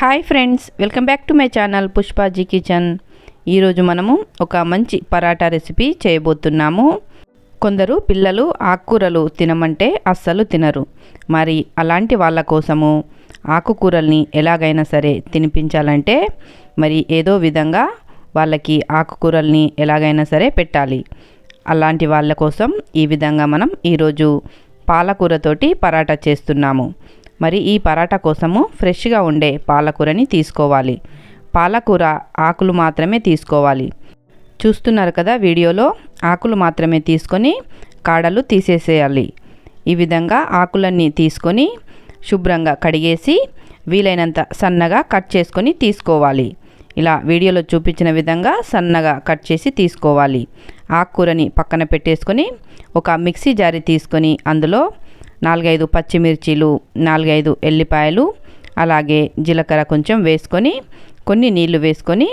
Hi friends welcome back to my channel Pushpaji kitchen ఈరోజు మనము ఒక మంచి పరాటా రెసిపీ చేయబోతున్నాము. కొందరు పిల్లలు ఆకుకూరలు తినమంటే అస్సలు తినరు. మరి అలాంటి వాళ్ళ కోసము ఆకుకూరల్ని ఎలాగైనా సరే తినిపించాలంటే మరి ఏదో విధంగా వాళ్ళకి ఆకుకూరల్ని ఎలాగైనా సరే పెట్టాలి. అలాంటి వాళ్ళ కోసం ఈ విధంగా మనం ఈరోజు పాలకూరతోటి పరాటా చేస్తున్నాము. మరి ఈ పరాటా కోసము ఫ్రెష్గా ఉండే పాలకూరని తీసుకోవాలి. పాలకూర ఆకులు మాత్రమే తీసుకోవాలి. చూస్తున్నారు కదా వీడియోలో ఆకులు మాత్రమే తీసుకొని కాడలు తీసేసేయాలి. ఈ విధంగా ఆకులన్నీ తీసుకొని శుభ్రంగా కడిగేసి వీలైనంత సన్నగా కట్ చేసుకొని తీసుకోవాలి. ఇలా వీడియోలో చూపించిన విధంగా సన్నగా కట్ చేసి తీసుకోవాలి. ఆకుకూరని పక్కన పెట్టేసుకొని ఒక మిక్సీ జారి తీసుకొని అందులో నాలుగైదు పచ్చిమిర్చీలు నాలుగైదు ఎల్లిపాయలు అలాగే జీలకర్ర కొంచెం వేసుకొని కొన్ని నీళ్ళు వేసుకొని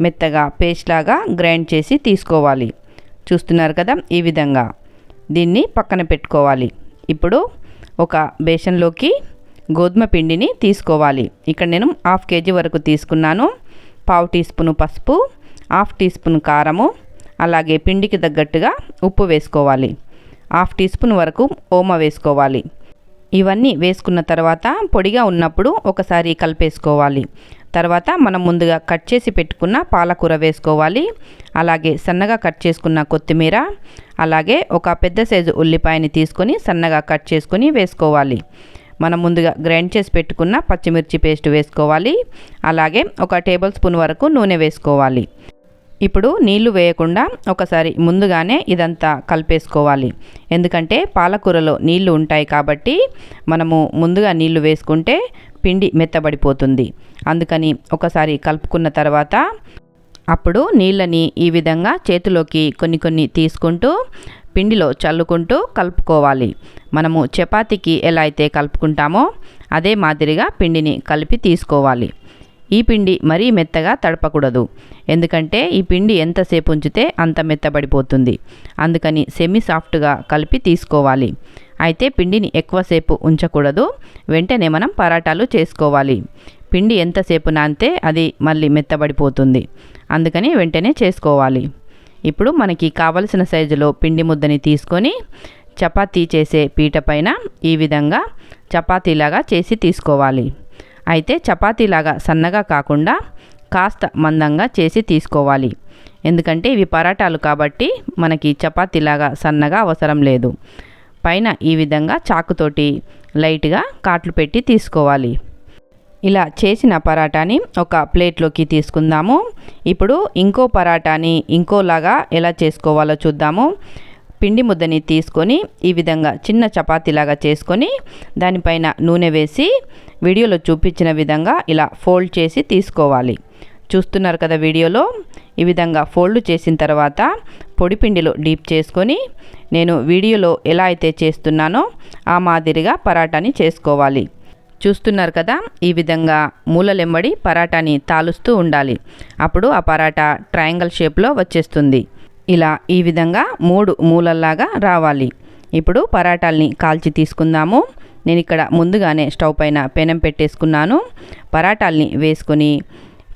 మెత్తగా పేస్ట్ లాగా గ్రైండ్ చేసి తీసుకోవాలి. చూస్తున్నారు కదా ఈ విధంగా. దీన్ని పక్కన పెట్టుకోవాలి. ఇప్పుడు ఒక బేసన్లోకి గోధుమ పిండిని తీసుకోవాలి. ఇక్కడ నేను హాఫ్ కేజీ వరకు తీసుకున్నాను. పావు టీ స్పూను పసుపు హాఫ్ టీ స్పూన్ కారము అలాగే పిండికి తగ్గట్టుగా ఉప్పు వేసుకోవాలి. హాఫ్ టీ స్పూన్ వరకు ఓమ వేసుకోవాలి. ఇవన్నీ వేసుకున్న తర్వాత పొడిగా ఉన్నప్పుడు ఒకసారి కలిపేసుకోవాలి. తర్వాత మనం ముందుగా కట్ చేసి పెట్టుకున్న పాలకూర వేసుకోవాలి. అలాగే సన్నగా కట్ చేసుకున్న కొత్తిమీర అలాగే ఒక పెద్ద సైజు ఉల్లిపాయని తీసుకొని సన్నగా కట్ చేసుకొని వేసుకోవాలి. మనం ముందుగా గ్రైండ్ చేసి పెట్టుకున్న పచ్చిమిర్చి పేస్ట్ వేసుకోవాలి. అలాగే ఒక టేబుల్ స్పూన్ వరకు నూనె వేసుకోవాలి. ఇప్పుడు నీళ్ళు వేయకుండా ఒకసారి ముందుగానే ఇదంతా కలిపేసుకోవాలి. ఎందుకంటే పాలకూరలో నీళ్ళు ఉంటాయి కాబట్టి మనము ముందుగా నీళ్ళు వేసుకుంటే పిండి మెత్తబడిపోతుంది. అందుకని ఒకసారి కలుపుకున్న తర్వాత అప్పుడు నీళ్ళని ఈ విధంగా చేతిలోకి కొన్ని కొన్ని తీసుకుంటూ పిండిలో చల్లుకుంటూ కలుపుకోవాలి. మనము చపాతీకి ఎలా అయితే కలుపుకుంటామో అదే మాదిరిగా పిండిని కలిపి తీసుకోవాలి. ఈ పిండి మరీ మెత్తగా తడపకూడదు. ఎందుకంటే ఈ పిండి ఎంతసేపు ఉంచితే అంత మెత్తబడిపోతుంది. అందుకని సెమీ సాఫ్ట్గా కలిపి తీసుకోవాలి. అయితే పిండిని ఎక్కువసేపు ఉంచకూడదు. వెంటనే మనం పరాటాలు చేసుకోవాలి. పిండి ఎంతసేపు నానితే అది మళ్ళీ మెత్తబడిపోతుంది. అందుకని వెంటనే చేసుకోవాలి. ఇప్పుడు మనకి కావలసిన సైజులో పిండి ముద్దని తీసుకొని చపాతీ చేసే పీట పైన ఈ విధంగా చపాతీలాగా చేసి తీసుకోవాలి. అయితే చపాతీలాగా సన్నగా కాకుండా కాస్త మందంగా చేసి తీసుకోవాలి. ఎందుకంటే ఇవి పరాటాలు కాబట్టి మనకి చపాతీలాగా సన్నగా అవసరం లేదు. పైన ఈ విధంగా చాకుతోటి లైట్గా కాట్లు పెట్టి తీసుకోవాలి. ఇలా చేసిన పరాటాని ఒక ప్లేట్లోకి తీసుకుందాము. ఇప్పుడు ఇంకో పరాటాని ఇంకోలాగా ఎలా చేసుకోవాలో చూద్దాము. పిండి ముద్దని తీసుకొని ఈ విధంగా చిన్న చపాతీలాగా చేసుకొని దానిపైన నూనె వేసి వీడియోలో చూపించిన విధంగా ఇలా ఫోల్డ్ చేసి తీసుకోవాలి. చూస్తున్నారు కదా వీడియోలో? ఈ విధంగా ఫోల్డ్ చేసిన తర్వాత పొడిపిండిలో డీప్ చేసుకొని నేను వీడియోలో ఎలా అయితే చేస్తున్నానో ఆ మాదిరిగా పరాటాని చేసుకోవాలి. చూస్తున్నారు కదా? ఈ విధంగా మూలలెంబడి పరాటాని తాలుస్తూ ఉండాలి. అప్పుడు ఆ పరాటా ట్రయాంగల్ షేప్లో వచ్చేస్తుంది. ఇలా ఈ విధంగా మూడు మూలల్లాగా రావాలి. ఇప్పుడు పరాటాల్ని కాల్చి తీసుకుందాము. నేను ఇక్కడ ముందుగానే స్టవ్ పైన పెనం పెట్టేసుకున్నాను. పరాటాల్ని వేసుకొని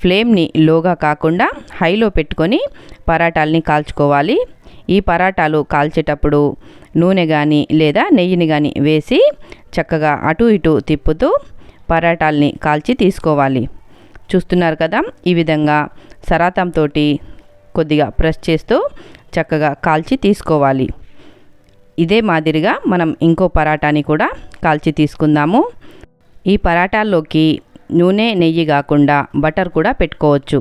ఫ్లేమ్ని లోగా కాకుండా హైలో పెట్టుకొని పరాటాల్ని కాల్చుకోవాలి. ఈ పరాటాలు కాల్చేటప్పుడు నూనె కానీ లేదా నెయ్యిని కానీ వేసి చక్కగా అటు ఇటు తిప్పుతూ పరాటాల్ని కాల్చి తీసుకోవాలి. చూస్తున్నారు కదా ఈ విధంగా సరాతంతో కొద్దిగా ప్రెస్ చేస్తూ చక్కగా కాల్చి తీసుకోవాలి. ఇదే మాదిరిగా మనం ఇంకో పరాటాని కూడా కాల్చి తీసుకుందాము. ఈ పరాటాల్లోకి నూనె నెయ్యి కాకుండా బటర్ కూడా పెట్టుకోవచ్చు.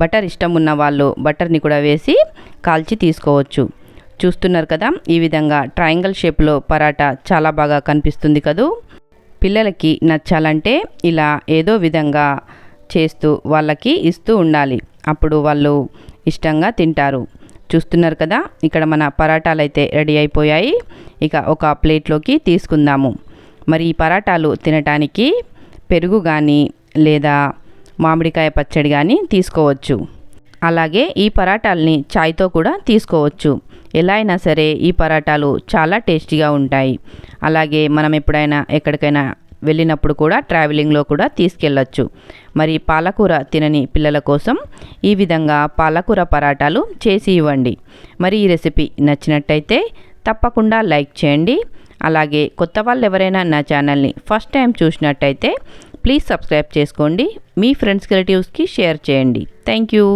బటర్ ఇష్టం ఉన్న వాళ్ళు బటర్ని కూడా వేసి కాల్చి తీసుకోవచ్చు. చూస్తున్నారు కదా ఈ విధంగా ట్రయాంగిల్ షేప్లో పరాటా చాలా బాగా కనిపిస్తుంది కదూ. పిల్లలకి నచ్చాలంటే ఇలా ఏదో విధంగా చేస్తూ వాళ్ళకి ఇస్తూ ఉండాలి. అప్పుడు వాళ్ళు ఇష్టంగా తింటారు. చూస్తున్నారు కదా ఇక్కడ మన పరాటాలు అయితే రెడీ అయిపోయాయి. ఇక ఒక ప్లేట్లోకి తీసుకుందాము. మరి ఈ పరాటాలు తినటానికి పెరుగు కానీ లేదా మామిడికాయ పచ్చడి కానీ తీసుకోవచ్చు. అలాగే ఈ పరాటాలని చాయ్తో కూడా తీసుకోవచ్చు. ఎలా అయినా సరే ఈ పరాటాలు చాలా టేస్టీగా ఉంటాయి. అలాగే మనం ఎప్పుడైనా ఎక్కడికైనా వెళ్ళినప్పుడు కూడా ట్రావెలింగ్లో కూడా తీసుకెళ్ళచ్చు. మరి పాలకూర తినని పిల్లల కోసం ఈ విధంగా పాలకూర పరాటాలు చేసి ఇవ్వండి. మరి ఈ రెసిపీ నచ్చినట్టయితే తప్పకుండా లైక్ చేయండి. అలాగే కొత్త వాళ్ళు ఎవరైనా నా ఛానల్ని ఫస్ట్ టైం చూసినట్టయితే ప్లీజ్ సబ్స్క్రైబ్ చేసుకోండి. మీ ఫ్రెండ్స్ రిలేటివ్స్కి షేర్ చేయండి. Thank you.